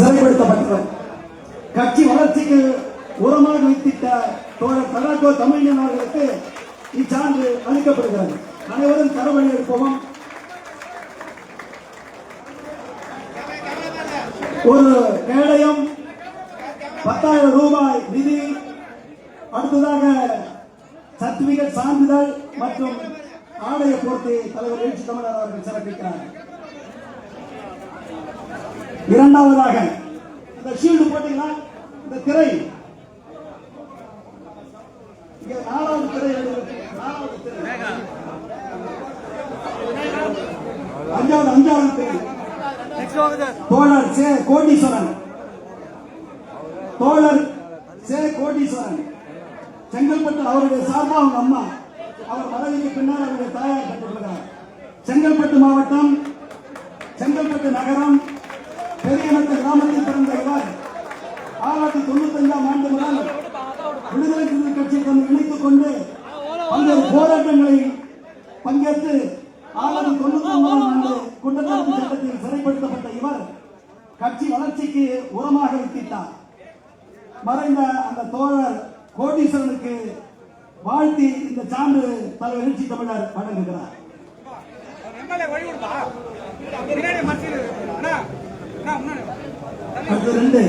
சிறைப்படுத்தப்பட்டவர் கட்சி வளர்ச்சிக்கு உரமாக வைத்திட்ட தோழர் தலாக்கோ தமிழன் அவர்களுக்கு இச்சான்று அளிக்கப்படுகிறது. அனைவரும் தரவழி இருப்போம் ஒரு கேடயம் பத்தாயிரம் ரூபாய் நிதி அடுத்ததாக சர்டிபிகேட் சான்றிதழ் மற்றும் ஆலய பூர்த்தி தலைவர் எழுச்சி தமிழர் அவர்கள் சிறப்பிக்கிறார். இரண்டாவதாக இந்த ஷீல்டு போட்டீங்களா? இந்த திரை. இங்க நாலாவது திரை எழுது. நாலாவது திரை. அஞ்சாவது அஞ்சாவது திரை. தோழர் சே கோடீஸ்வரன். தோழர் சே கோடீஸ்வரன். செங்கல்பட்டு அவருடைய சார்பா அவங்க அம்மா. அவர் மறைவுக்கு பின்னால் அவருடைய தாயார் கட்டுப்படுகிறார் செங்கல்பட்டு மாவட்டம் செங்கல்பட்டு நகரம் பெரியநத்த கிராமத்தில் பிறந்த இவர். ஆயிரத்தி தொண்ணூத்தி அஞ்சாம் ஆண்டு முதல் விடுதலை சிறுத்தை கட்சியை தன்னை இணைத்துக் கொண்டு பல்வேறு போராட்டங்களில் பங்கேற்று ஆயிரத்தி தொண்ணூத்தி ஒன்பதாம் ஆண்டு குண்டத்தடுப்பு சட்டத்தில் சிறைப்படுத்தப்பட்ட இவர் கட்சி வளர்ச்சிக்கு உரமாக வித்திட்டார். மறைந்த அந்த தோழர் கோடீஸ்வரனுக்கு வாழ்த்தி இந்த சான்று தலைவர் எழுச்சி தமிழர் வழங்குகிறார். அடுத்து ரெண்டு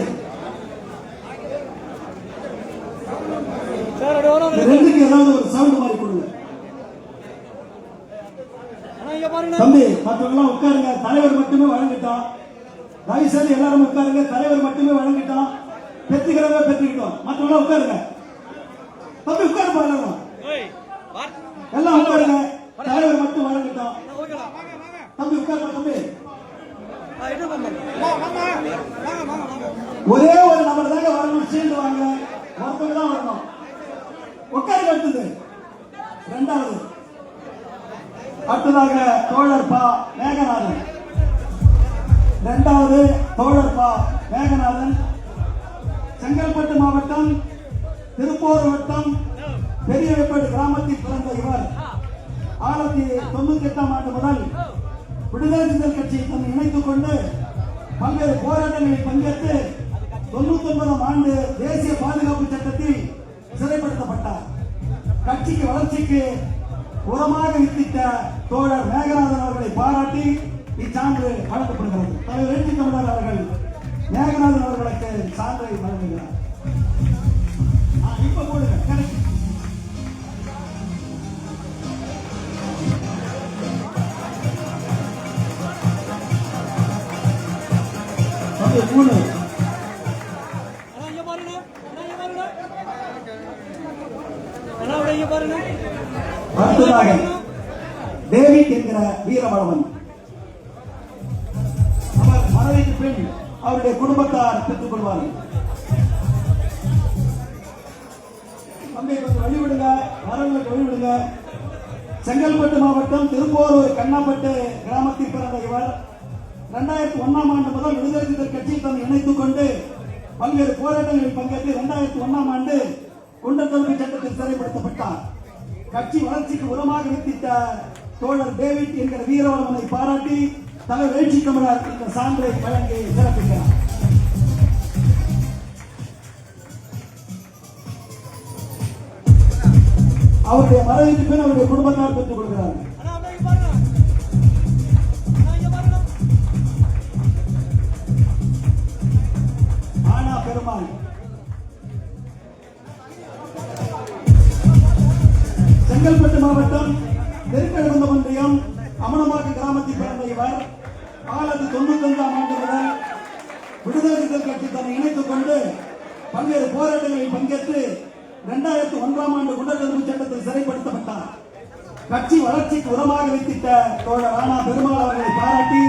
ரெண்டுக்கு ஏதாவது ஒரு சவுண்ட் மாதிரி கொடுங்க. தம்பி மற்றவங்க உட்காருங்க. தலைவர் மட்டுமே வழங்கிட்டோம் தயவு செய்து எல்லாரும் உட்காருங்க. தலைவர் மட்டுமே வழங்கிட்டோம் பெற்றுக்கிறவங்க பெற்றுக்கிட்டோம் மற்றவங்க உட்காருங்க. தம்பி உட்காரு பாருங்க. எல்லாம் உட்காருங்க. தலைவர் மட்டும் வழங்கிட்டோம் தம்பி உட்காருங்க தம்பி. ஒரே ஒரு நபர் தாங்க வரணும். சீல்டு வாங்க. ஒருத்தவங்க தான் வரணும். உட்காருங்க அடுத்தது ரெண்டாவது அடுத்ததாக தோழர் பா. மேகநாதன். இரண்டாவது தோழர் பா. மேகநாதன். செங்கல்பட்டு மாவட்டம் திருப்பூர் வட்டம் பெரியவேப்பேடு கிராமத்தில் பிறந்த இவர். ஆயிரத்தி தொண்ணூத்தி எட்டாம் ஆண்டு முதல் விடுதலை சிந்தல் கட்சியை தன்னை இணைத்துக் கொண்டு பல்வேறு போராட்டங்களில் பங்கேற்று தொண்ணூத்தி ஒன்பதாம் ஆண்டு தேசிய பாதுகாப்பு சட்டத்தில் சிறைப்படுத்தப்பட்டார். கட்சிக்கு வளர்ச்சிக்கு உரமாக வித்திட்ட தோழர் மேகநாதன் அவர்களை பாராட்டி இச்சான்று வழங்கப்படுகிறது. தலைவர் எழுச்சி தமிழர் அவர்கள் மேகநாதன் அவர்களுக்கு சான்றை வழங்குகிறார். இப்ப போடுங்க. பாருங்க அடுத்ததாக டேவிட் என்கிற அவர் பின் அவருடைய குடும்பத்தார் பெற்றுக் கொள்வார்கள் தம்பி கொஞ்சம் வழிவிடுங்க வரவங்களுக்கு வழிவிடுங்க. செங்கல்பட்டு மாவட்டம் திருப்போரூர் கண்ணாப்பட்டு கிராமத்தில் பிறந்த இவர். இரண்டாயிரத்தி ஒன்னாம் ஆண்டு முதல் விடுதலை சிறுத்தைகள் கட்சியை தன்னை இணைத்துக் கொண்டு பல்வேறு போராட்டங்களில் பங்கேற்று இரண்டாயிரத்தி ஒன்னாம் ஆண்டு குண்டத்தொகுதி சட்டத்தில் சிறைப்படுத்தப்பட்டார். கட்சி வளர்ச்சிக்கு உரமாக வித்திட்ட தோழர் டேவிட் என்கிற வீரவளவனை பாராட்டி தலைவர் எழுச்சி தமிழர் இந்த சான்றை வழங்கி சிறப்பிக்கிறார். அவருடைய மறைவுக்கு பின் அவருடைய குடும்பத்தார் பெற்றுக் கொள்கிறார்கள். செங்கல்பட்டு மாவட்டம் தெற்கெழுந்த ஒன்றியம் அமனமாக்கு கிராமத்தில் பிறந்த இவர். ஆயிரத்தி தொண்ணூத்தி அஞ்சாம் ஆண்டு முதல் விடுதலை சிறுத்தைகள் கட்சி தன்னை இணைத்துக் கொண்டு பல்வேறு போராட்டங்களில் பங்கேற்று இரண்டாயிரத்தி ஒன்றாம் ஆண்டு குண்டத்தடுப்பு சட்டத்தில் சிறைப்படுத்தப்பட்டார். கட்சி வளர்ச்சிக்கு உரமாக வைத்திட்ட தோழர் ராணா பெருமாள் அவர்களை பாராட்டி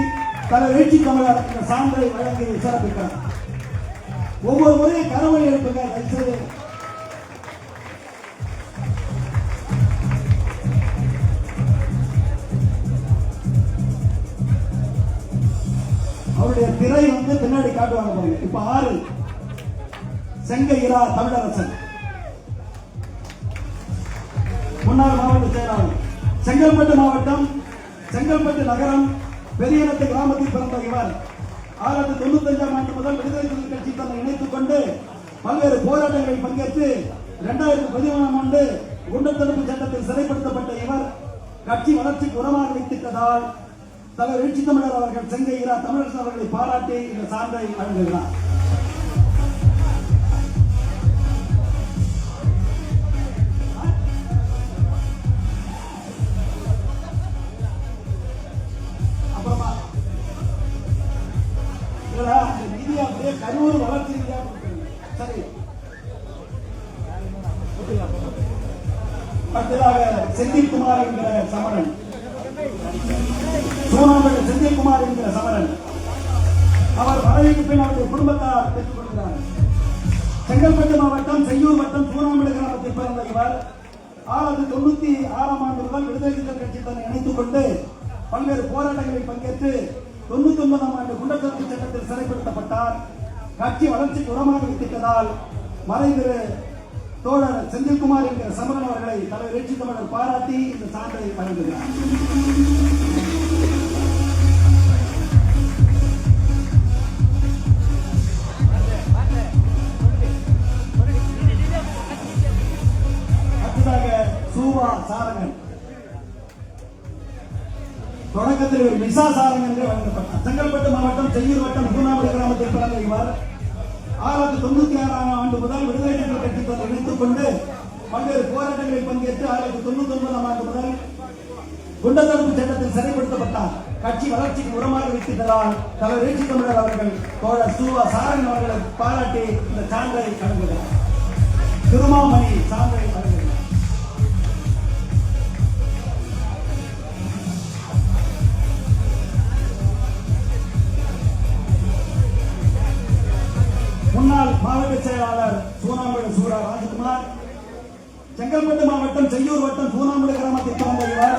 தலைவர் எழுச்சி தமிழர் சான்றை வழங்கி சிறப்பிக்கிறார் ஒவ்வொரு முறையும் கரவழி எழுப்புங்க தயவுசெய்து திரை வந்து பின்னாடி காட்டுவாங்க பாருங்க. இப்ப ஆறு. செங்க இரா தமிழரசன். முன்னாள் மாவட்ட செயலாளர். செங்கல்பட்டு மாவட்டம் செங்கல்பட்டு நகரம் பெரியநத்தை கிராமத்தில் பிறந்த இவர். ஆயிரத்தி தொண்ணூத்தி அஞ்சாம் ஆண்டு முதல் விடுதலை சிறுத்தைகள் கட்சி தன்னை இணைத்துக் கொண்டு பல்வேறு போராட்டங்களில் பங்கேற்று இரண்டாயிரத்தி பதிமூணாம் ஆண்டு குண்டர் தடுப்பு சட்டத்தில் சிறைப்படுத்தப்பட்ட இவர் கட்சி வளர்ச்சிக்கு உரமாக வைத்திட்டதால் தலைவர் எழுச்சி தமிழர் அவர்கள் செங்கை இரா தமிழரசு அவர்களை பாராட்டி இந்த சான்றை வழங்குகிறார். கிராமத்தில் பிறந்த தொண்ணூத்தி ஆறாம் ஆண்டு முதல் விடுதலை சிறுத்தைகள் கட்சி தன்னை இணைத்துக் கொண்டு பல்வேறு போராட்டங்களில் பங்கேற்று தொண்ணூத்தி ஒன்பதாம் ஆண்டு குண்டத்தடுப்பு சட்டத்தில் சிறைப்படுத்தப்பட்டார். கட்சி வளர்ச்சி உரமாக வித்திட்டதால் மறைந்திரு தோழர் செந்தில்குமார் என்கிற சமரன் அவர்களை தலைவர் எழுச்சி தமிழர் பாராட்டி இந்த சான்றை வழங்குகிறார். சூவா சாரங்கன் தொடக்கத்தில் ஒரு மிசா சாரங்கன் என்று வழங்கப்பட்டார். செங்கல்பட்டு மாவட்டம் செய்யூர் வட்டம் திருவண்ணாமலை கிராமத்தில் பிறந்த இவர். ஆயிரத்தி தொண்ணூத்தி ஆறாம் ஆண்டு முதல் விடுதலை சிறுத்தைகள் கட்சி தொடர் இணைத்துக் கொண்டு பல்வேறு போராட்டங்களில் பங்கேற்று ஆயிரத்தி தொண்ணூத்தி ஒன்பதாம் ஆண்டு முதல் குண்டத்தடுப்பு சட்டத்தில் சிறைப்படுத்தப்பட்டார். கட்சி வளர்ச்சிக்கு உரமாக வைத்திருந்ததால் தலைவர் ஏற்றி தமிழர் அவர்கள். தோழர் சூவா சாரங்கன் அவர்களை பாராட்டி இந்த சான்றை வழங்குகிறார். திருமாமணி சான்றை மாவட்ட செயலாளர் சூனாம்பேடு சூரா ராஜகுமார் செங்கல்பட்டு மாவட்டம் செய்யூர் வட்டம் சூனாம்பேடு கிராமத்தை பிறந்த இவர்.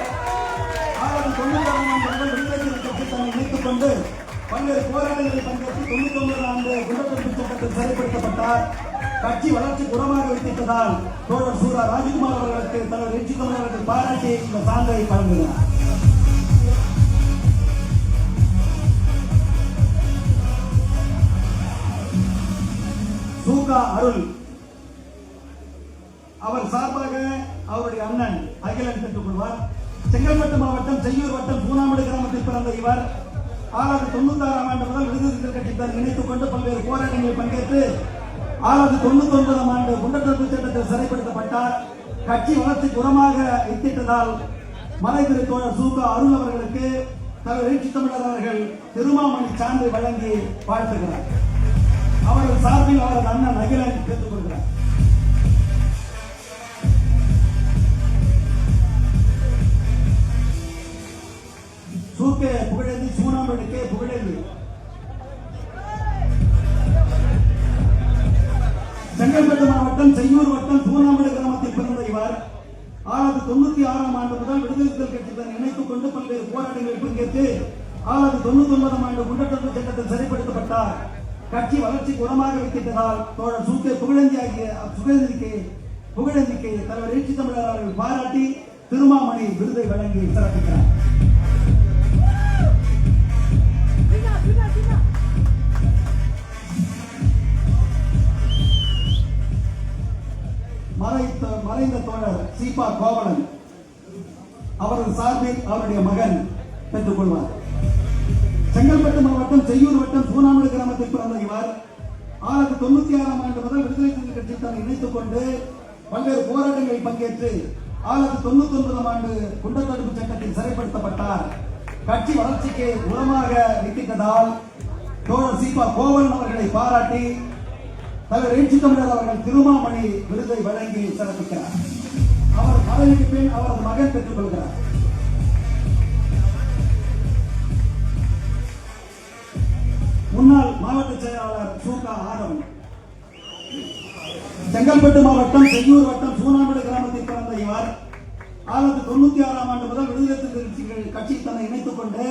ஆயிரத்தி தொண்ணூத்தி ஆறாம் ஆண்டு விடுதலை கட்சி தன்னை இணைத்துக் கொண்டு பல்வேறு போராட்டங்களில் பங்கேற்று தொண்ணூத்தி ஒன்பது ஆண்டு குண்டத்தடுப்பு சட்டத்தில் சிறைப்படுத்தப்பட்டார் கட்சி வளர்ச்சி குணமாக வைத்திருப்பதால் தோழர் சூரா ராஜ்குமார் அவர்களுக்கு தலைவர் எச்சி தமிழர்கள் பாராட்டி இந்த சான்றை வழங்குகிறார் சூகா அருள். அவர் சார்பாக அவருடைய அண்ணன் அகிலன் பெற்றுக் கொள்வார் செங்கல்பட்டு மாவட்டம் செய்யூர் வட்டம் பூனாமடு கிராமத்தில் பிறந்த இவர். ஆறாவது தொண்ணூத்தி ஆறாம் ஆண்டு முதல் விடுதலை சிறுத்தைகள் கட்சி இணைத்துக் கொண்டு பல்வேறு போராட்டங்களில் பங்கேற்று ஆறாவது தொண்ணூத்தி ஒன்பதாம் ஆண்டு குண்டத்தடுப்பு சட்டத்தில் சிறைப்படுத்தப்பட்டார். கட்சி வளர்ச்சிக்கு உரமாக இத்திட்டதால் மறைந்திரு தோழர் சூகா அருள் அவர்களுக்கு தலைவர் எழுச்சி தமிழர் அவர்கள் திருமாமணி சான்றை வழங்கி வாழ்த்துகிறார். அவர்கள் சார்பில் அவரது அண்ணன் அகிலன் பெற்றுக் கொள்கிறார் சூக்கே புகழேந்தி சூனாம்பேடுக்கே புகழேந்தி. செங்கல்பட்டு மாவட்டம் செய்யூர் வட்டம் சூனாம்பேடு கிராமத்தில் பிறந்த இவர். ஆயிரத்தி தொண்ணூத்தி ஆறாம் ஆண்டு முதல் விடுதலை கட்சி தன்னை இணைத்துக் கொண்டு பல்வேறு போராட்டங்களில் பங்கேற்று ஆயிரத்தி தொண்ணூத்தி ஒன்பதாம் ஆண்டு குண்டத்தடுப்பு சட்டத்தில் சரிப்படுத்தப்பட்டார். கட்சி வளர்ச்சி குணமாக வைத்திட்டதால் தோழர் சூக்கே புகழேந்தி ஆகிய புகழேந்திக்கு புகழேந்திக்கு தலைவர் எழுச்சி தமிழர் அவர்கள் பாராட்டி திருமாமணி விருதை வழங்கி சிறப்பிக்கிறார். மறைத்த மறைந்த தோழர் சீபா கோவலன். அவரது சார்பில் அவருடைய மகன் பெற்றுக் கொள்வார் செங்கல்பட்டு மாவட்டம் செய்யூர் வட்டம் சூனாமடு கிராமத்தில் பிறந்த இவர் ஆயிரத்தி தொண்ணூத்தி ஆறாம் ஆண்டு முதல் விடுதலை சிறுத்தை கட்சி தன்னை இணைத்துக் கொண்டு பல்வேறு போராட்டங்களில் பங்கேற்று ஆயிரத்தி தொண்ணூத்தி ஒன்பதாம் ஆண்டு குண்டத்தடுப்பு சட்டத்தில் சிறைப்படுத்தப்பட்டார். கட்சி வளர்ச்சிக்கு உரமாக நீட்டித்ததால் தோழர் சீபா கோவலன் அவர்களை பாராட்டி தலைவர் எழுச்சி தமிழர் அவர்கள் திருமாமணி விருதை வழங்கி சிறப்பிக்கிறார். அவர் பதவிக்கு பின் அவரது மகன் பெற்றுக் கொள்கிறார். முன்னாள் மாவட்ட செயலாளர் சூகா ஆதவன் செங்கல்பட்டு மாவட்டம் செய்யூர் வட்டம் சூனாமடு கிராமத்தில் பிறந்த இவர். ஆயிரத்தி தொண்ணூத்தி ஆறாம் ஆண்டு முதல் விடுதலை கட்சியில் கட்சி தன்னை இணைத்துக் கொண்டு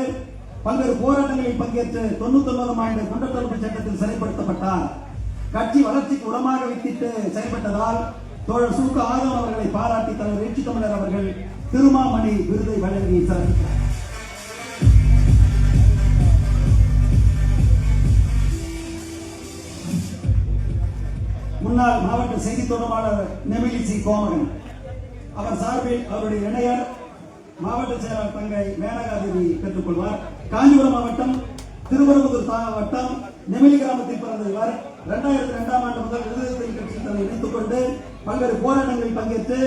பல்வேறு போராட்டங்களில் பங்கேற்று தொண்ணூத்தி ஒன்பதாம் ஆண்டு குண்டத்தடுப்பு சட்டத்தில் சிறைப்படுத்தப்பட்டார். கட்சி வளர்ச்சிக்கு உரமாக வித்திட்டு செயல்பட்டதால் தோழர் சூக்க ஆதவன் அவர்களை பாராட்டி தலைவர் எழுச்சி தமிழர் அவர்கள் திருமாமணி விருதை வழங்கி சிறப்பித்தார் முன்னாள் மாவட்ட செய்தி தொடர்பாளர் நெமிலிசி கோமகன். அவர் சார்பில் அவருடைய இணையர் மாவட்ட செயலாளர் தங்கை மேனகாதேவி பெற்றுக்கொள்வார். காஞ்சிபுரம் மாவட்டம் திருவரம்புதூர் மாவட்டம் நெமிலி கிராமத்தில் பிறந்த இவர் இரண்டாயிரத்தி இரண்டாம் ஆண்டு முதல் விடுதலை கட்சியில் தன்னை இணைத்துக் கொண்டு பல்வேறு போராட்டங்களில் பங்கேற்று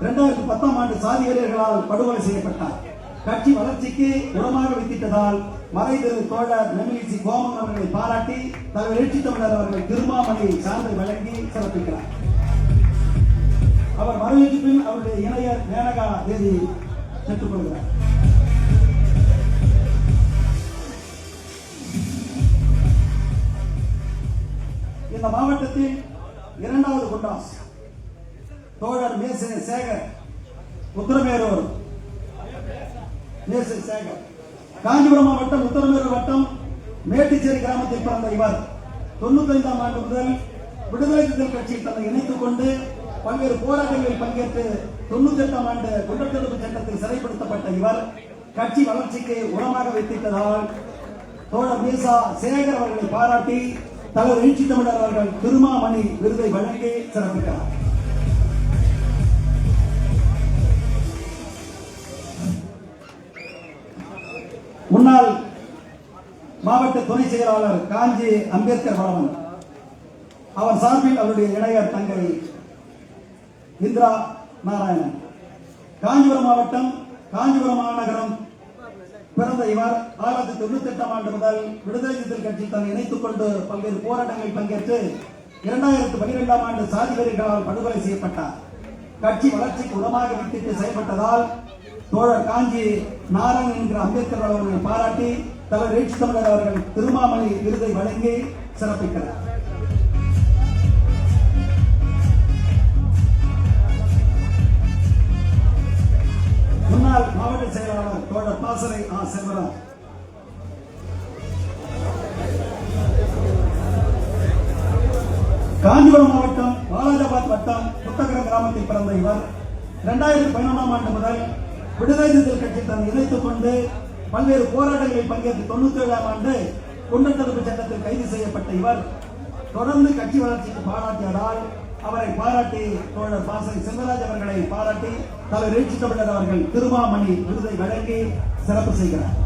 இரண்டாயிரத்தி பத்தாம் ஆண்டு சாதி வீரர்களால் படுகொலை செய்யப்பட்டார். கட்சி வளர்ச்சிக்கு உரமாக வித்திட்டதால் மறைதிரு தோழர் நெமிலிசி கோமன் அவர்களை பாராட்டி தலைவர் எழுச்சி தமிழர் அவர்கள் திருமாமணி சான்றை வழங்கி சிறப்பிக்கிறார். அவர் மறைவுக்கு பின் அவருடைய இணையர் மேனகா தேதி பெற்றுக்கொள்கிறார். இந்த மாவட்டத்தில் இரண்டாவது குண்டாஸ் தோழர் மேசே சேகர் உத்தரமேரூர் சேகர். காஞ்சிபுரம் மாவட்டம் உத்தரமேரூர் வட்டம் மேட்டுச்சேரி கிராமத்தில் பிறந்த இவர். தொண்ணூத்தைந்தாம் ஆண்டு முதல் விடுதலை சிறுத்தைகள் கட்சியில் தன்னை இணைத்துக் கொண்டு பல்வேறு போராட்டங்களில் பங்கேற்று தொண்ணூத்தி எட்டாம் ஆண்டு குற்றத்தடுப்பு சட்டத்தில் சிறைப்படுத்தப்பட்ட இவர் கட்சி வளர்ச்சிக்கு உரமாக வைத்திட்டதால் தோழர் மீசா சேகர் அவர்களை பாராட்டி தலைவர் எழுச்சி தமிழர் அவர்கள் திருமாமணி விருதை வழங்கி சிறப்பிக்கிறார். முன்னாள் மாவட்ட துணை செயலாளர் காஞ்சி அம்பேத்கர் வளவன். அவர் சார்பில் அவருடைய இணையர் தங்கை இந்திரா நாராயணன். காஞ்சிபுரம் மாவட்டம் காஞ்சிபுரம் மாநகரம் பிறந்த இவர் ஆயிரத்தி தொண்ணூத்தி எட்டாம் ஆண்டு முதல் விடுதலை சிறுத்தைகள் கட்சி தன்னை இணைத்துக் கொண்டு பல்வேறு போராட்டங்களில் பங்கேற்று இரண்டாயிரத்தி பனிரெண்டாம் ஆண்டு சாதி வெறிகளால் படுகொலை செய்யப்பட்டார். கட்சி வளர்ச்சிக்கு உரமாக விட்டுட்டு செயல்பட்டதால் தோழர் காஞ்சி நாராயண் என்கிற அம்பேத்கர் அவர்களை பாராட்டி தலைவர் எழுச்சி தமிழர் அவர்கள் திருமாமணி விருதை வழங்கி சிறப்பிக்கிறார். முன்னாள் மாவட்ட செயலாளர் தோழர் பாசறை ஆ செல்வராஜ். காஞ்சிபுரம் மாவட்டம் வாலாஜாபாத் வட்டம் புத்தகர கிராமத்தில் பிறந்த இவர். இரண்டாயிரத்தி பதினொன்றாம் ஆண்டு முதல் விடுதலை சிறுத்தைகள் கட்சி தன்னை இணைத்துக் கொண்டு பல்வேறு போராட்டங்களில் பங்கேற்று தொண்ணூத்தி ஏழாம் ஆண்டு குண்டர் தடுப்பு சட்டத்தில் கைது செய்யப்பட்ட இவர் தொடர்ந்து கட்சி வளர்ச்சிக்கு பாராட்டியதால் அவரை பாராட்டி தோழர் பாசறை செல்வராஜ் அவர்களை பாராட்டி தலைவர் எழுச்சி தமிழர் அவர்கள் திருமாமணி விருதை வழங்கி சிறப்பு செய்கிறார்.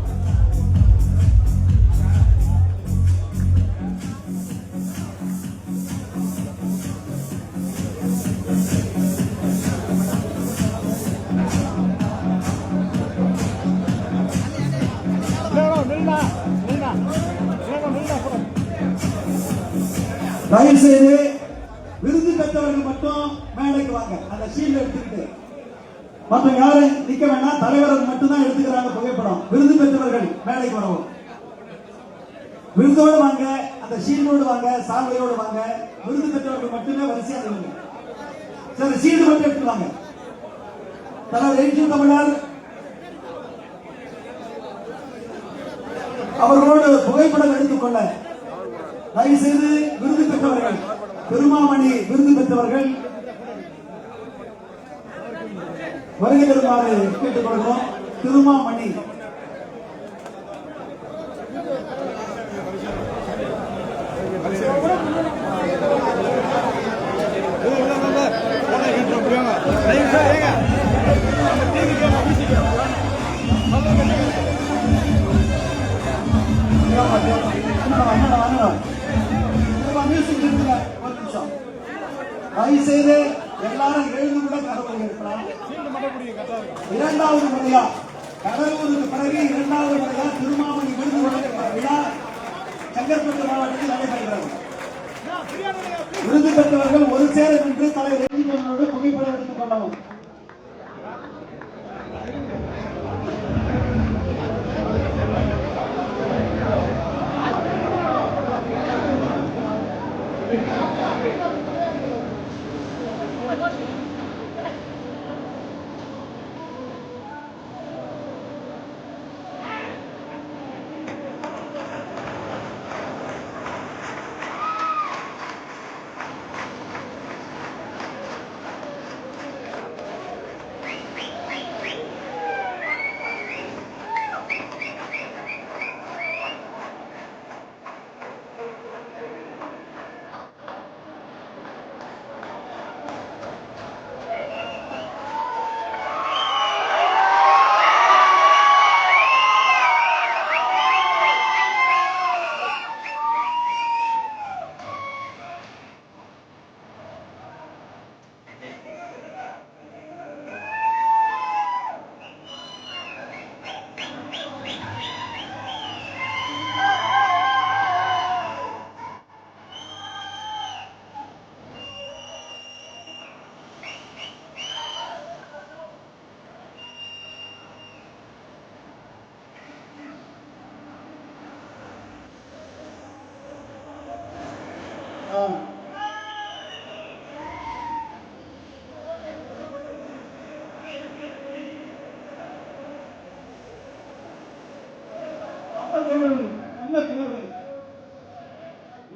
தயவு செய்து விருது பெற்றவர்கள் மட்டும் மேடைக்கு வாங்க. அந்த ஷீல்ட் எடுத்துக்கிட்டு. மற்ற யாரும் நிக்க வேண்டாம். தலைவர்கள் மட்டும்தான் எடுத்துக்கிறாங்க புகைப்படம். விருது பெற்றவர்கள் மேடைக்கு வரவும். விருதோடு வாங்க. அந்த ஷீல்டோடு வாங்க. சாலையோடு வாங்க. விருது பெற்றவர்கள் மட்டுமே வரிசையா நில்லுங்க. சரி ஷீல்டு மட்டும் எடுத்து வாங்க. தலைவர் எழுச்சி தமிழர். அவர்களோடு புகைப்படம் எடுத்துக்கொள்ள தயவு செய்து விருது பெற்றவர்கள் பெருமாமணி விருது பெற்றவர்கள் வருகை தருமாறு கேட்டுக்கொள்கிறோம். திருமாமணி எல்லாரும் எழுந்து கூட கடவுள் இருக்கிறார் இரண்டாவது முறையா? கடலூருக்கு பிறகு இரண்டாவது முறையா திருமாமணி விருது வழங்கப்பட்ட விழா செங்கற்பட்டு மாவட்டத்தில் நடைபெறுகிறது விருது பெற்றவர்கள் ஒரு சேர நின்று தலைவர் எழுதிக்கொண்டோடு புகைப்படம் எடுத்துக் கொள்ளவும்.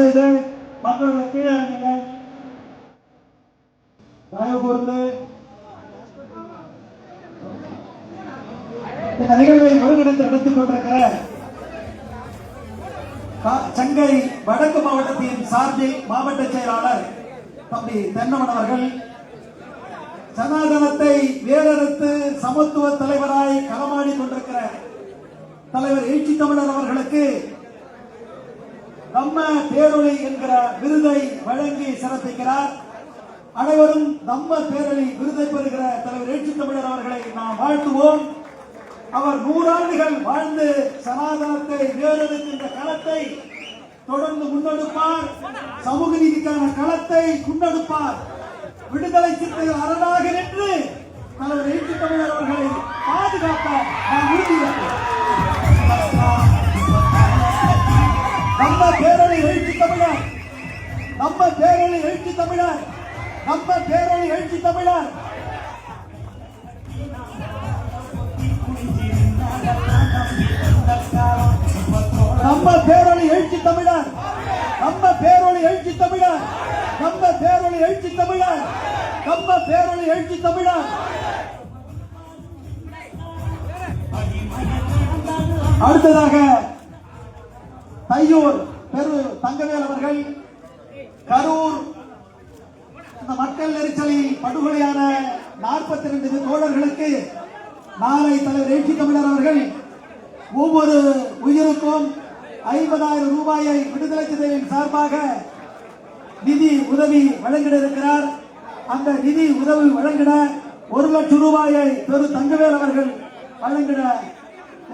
தயவுசெய்து மக்களுக்கு கீழே இறங்குங்க. தயவு கூர்ந்து இந்த நிகழ்வை ஒருங்கிணைத்து நடத்திக் கொண்டிருக்கிற கா- சங்கை வடக்கு மாவட்டத்தின் சார்பில் மாவட்ட செயலாளர் தம்பி தென்னவன் அவர்கள் சனாதனத்தை வேறறுத்து சமத்துவ தலைவராய் களமாடி கொண்டிருக்கிற தலைவர் எழுச்சி தமிழர் அவர்களுக்கு நம்ம பேரொழி என்கிற விருதை வழங்கி சிறப்பிக்கிறார். அனைவரும் நம்ம பேரொளி விருதை பெறுகிற தலைவர் எழுச்சி தமிழர் அவர்களை நாம் வாழ்த்துவோம். அவர் நூறாண்டுகள் வாழ்ந்து சனாதனத்தை வேறெடுக்கின்ற களத்தை தொடர்ந்து முன்னெடுப்பார். சமூக நீதிக்கான களத்தை முன்னெடுப்பார். விடுதலை சிந்தையில் அரணாக நின்று தலைவர் எழுச்சி தமிழர் அவர்களை பாதுகாப்பார். நம்ம பேரணி எழுச்சி தமிழர். நம்ம பேரணி எழுச்சி தமிழர். நம்ம பேரொழி எழுச்சி தமிழர். நம்ம பேரொழி எழுச்சி தமிழர். நம்ம பேரொழி எழுச்சி தமிழர். நம்ம பேரொழி எழுச்சி தமிழர். அடுத்ததாக தையூர் பெரு தங்கவேல் அவர்கள். கரூர். இந்த மக்கள் நெரிசலில் படுகொலையான நாற்பத்தி ரெண்டு தோழர்களுக்கு நாளை தலைவர் எழுச்சி தமிழர் அவர்கள் ஒவ்வொரு உயிருக்கும் ஐம்பதாயிரம் ரூபாயை விடுதலை சிதையின் சார்பாக நிதி உதவி வழங்கிட இருக்கிறார் அந்த நிதி உதவி வழங்கிட ஒரு லட்சம் ரூபாயை பெரு தங்கவேல் அவர்கள் வழங்கிட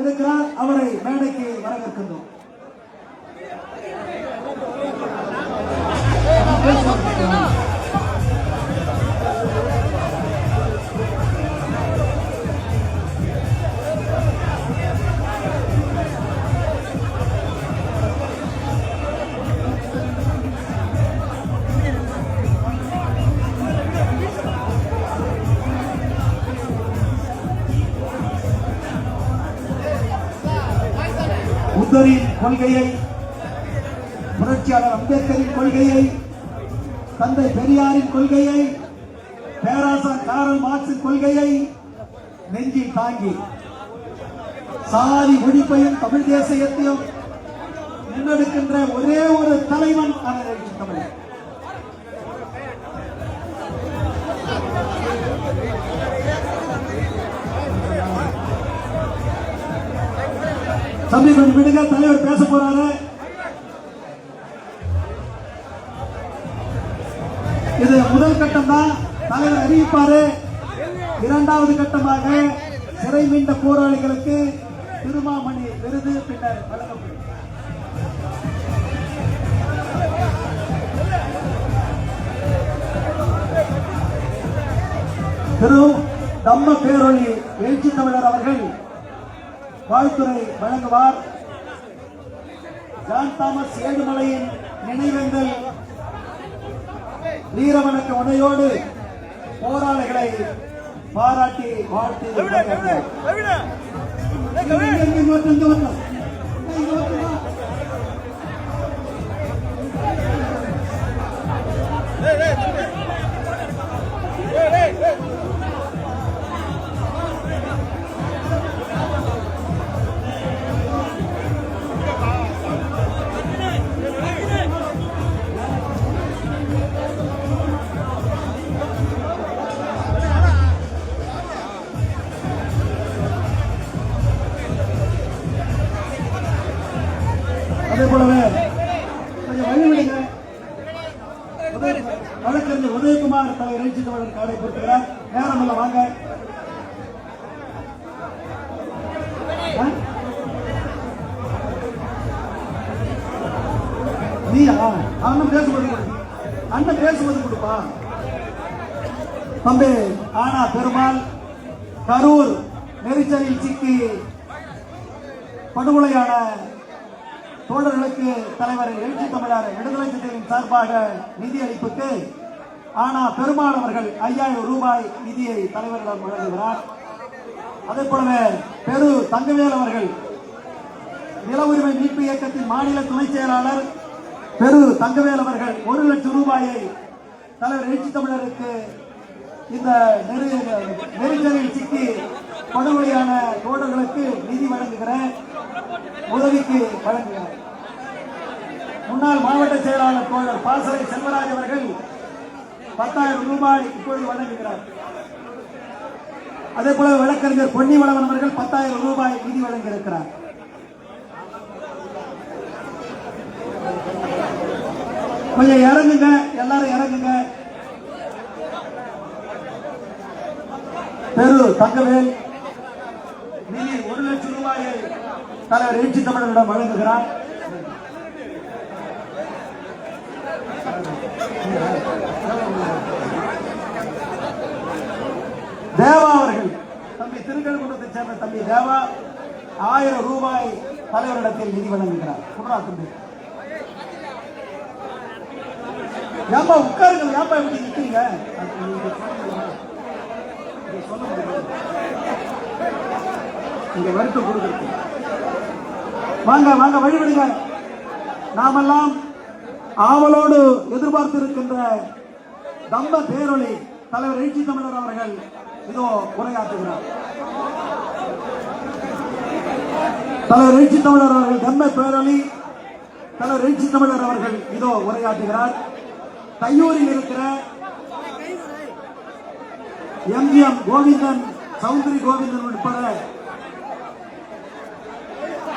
இருக்கிறார். அவரை மேடைக்கு வரவேற்கின்றோம். புத்தரின் கொள்கையை புரட்சியாளர் அம்பேத்கரின் கொள்கையை தந்தை பெரியாரின் கொள்கையை பேராசர் காரல் மார்க்சின் கொள்கையை நெஞ்சில் தாங்கி சாதி ஒழிப்பையும் தமிழ் தேசியத்தையும் முன்னெடுக்கின்ற ஒரே ஒரு தலைவன் அண்ணன் தமிழர் தம்பி கொஞ்சம் விடுங்க தலைவர் பேச போறாரு. முதல் கட்டம் தான் தலைவர் அறிவிப்பாரு. இரண்டாவது கட்டமாக சிறை மீண்ட போராளிகளுக்கு திருமாமணி விருது பின்னர் வழங்கப்படும். திரு தம்ம பேரொழி எழுச்சி தமிழர் அவர்கள் வாழ்த்துறை வழங்குவார். ஜான் தாமஸ் ஏழுமலையின் நினைவேந்தல் வீரவணக்க உடையோடு போராளிகளை பாராட்டி வாழ்த்தி அண்ணன் பேசுவது அண்ணன் பேசுவது கொடுப்பா. தம்பி ஆனா பெருமாள் கரூர் நெரிசலில் சிக்கி படுகொலையான தோழர்களுக்கு தலைவர் எழுச்சி தமிழர் விடுதலை சிந்தையின் சார்பாக நிதி அளிப்புக்கு ஆனா பெருமாள் அவர்கள் ஐயாயிரம் ரூபாய் நிதியை தலைவரிடம் வழங்குகிறார். அதே போலவே பெரு தங்கவேல் அவர்கள் நில உரிமை மீட்பு இயக்கத்தின் மாநில துணை செயலாளர் பெரு தங்கவேல் அவர்கள் ஒரு லட்சம் ரூபாயை தலைவர் எழுச்சி தமிழருக்கு இந்த நெரு- நெருக்கடியில் சிக்கி படுகொலையான தோழர்களுக்கு நிதி வழங்குகிற உதவிக்கு வழங்குகிறார் முன்னாள் மாவட்ட செயலாளர் தோழர் பாசறை செல்வராஜ் அவர்கள் பத்தாயிரம் ரூபாய் இப்பொழுது வழங்குகிறார். அதே போல வழக்கறிஞர் பொன்னிவளவன் அவர்கள் பத்தாயிரம் ரூபாய் நிதி வழங்கியிருக்கிறார். கொஞ்சம் இறங்குங்க. எல்லாரும் இறங்குங்க. பெரு தங்கவேல். நிதி ஒரு லட்சம் ரூபாயை தலைவர் எழுச்சி தமிழரிடம் வழங்குகிறார். தேவா அவர்கள் தம்பி திருக்கல்குன்றத்தை சேர்ந்த தம்பி தேவா ஆயிரம் ரூபாய் தலைவரிடத்தில் நிதி வழங்குகிறார். சொல்றா தம்பி. ஏன்பா உட்காருங்க ஏன்பா இப்படி நிற்கிறீங்க இங்க வருத்தம் கொடுக்குறது வாங்க வாங்க வழிபடுங்க நாமெல்லாம் ஆவலோடு எதிர்பார்த்து இருக்கின்ற தம்ப பேரொளி தலைவர் எழுச்சி தமிழர் அவர்கள் இதோ உரையாற்றுகிறார். தலைவர் எழுச்சி தமிழர் அவர்கள் தம்ப பேரொளி தலைவர் எழுச்சி தமிழர் அவர்கள் இதோ உரையாற்றுகிறார். தையூரில் இருக்கிற எம்ஜிஎம் கோவிந்தன் சௌந்தரி கோவிந்தன் உட்பட